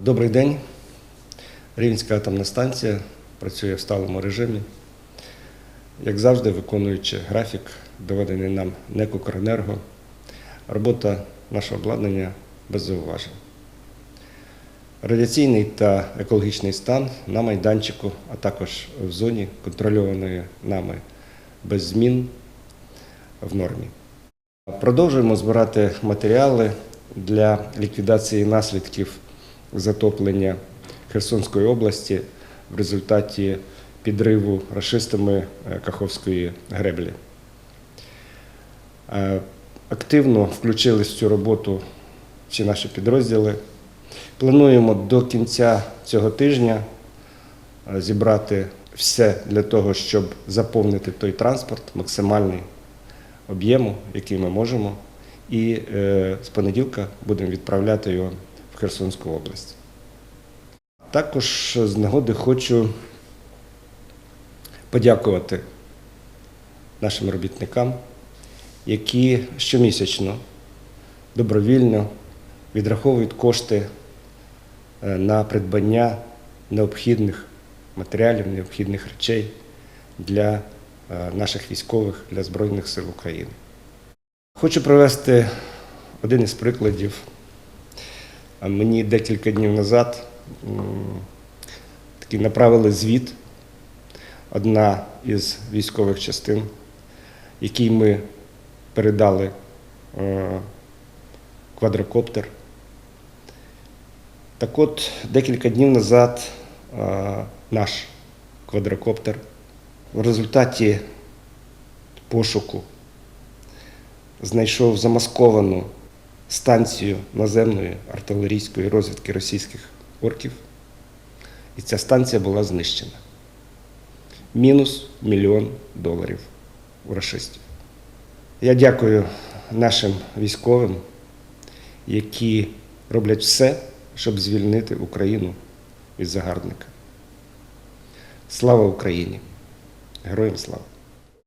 Добрий день. Рівненська атомна станція працює в сталому режимі. Як завжди, виконуючи графік, доведений нам НЕК «Укренерго», робота нашого обладнання без зауважень. Радіаційний та екологічний стан на майданчику, а також в зоні контрольованої нами без змін в нормі. Продовжуємо збирати матеріали для ліквідації наслідків затоплення Херсонської області в результаті підриву рашистами е, Каховської греблі. Е, Активно включились в цю роботу всі наші підрозділи. Плануємо до кінця цього тижня е, зібрати все для того, щоб заповнити той транспорт максимальний об'єму, який ми можемо, і з понеділка будемо відправляти його Херсонську область. Також з нагоди хочу подякувати нашим робітникам, які щомісячно добровільно відраховують кошти е, на придбання необхідних матеріалів, необхідних речей для е, наших військових, для Збройних сил України. Хочу привести один із прикладів. Мені декілька днів назад м, такий направили звіт одна із військових частин, якій ми передали е, квадрокоптер. Так от, декілька днів назад е, наш квадрокоптер в результаті пошуку знайшов замасковану станцію наземної артилерійської розвідки російських орків, і ця станція була знищена. Мінус мільйон доларів у рашистів. Я дякую нашим військовим, які роблять все, щоб звільнити Україну від загарбника. Слава Україні! Героям слава!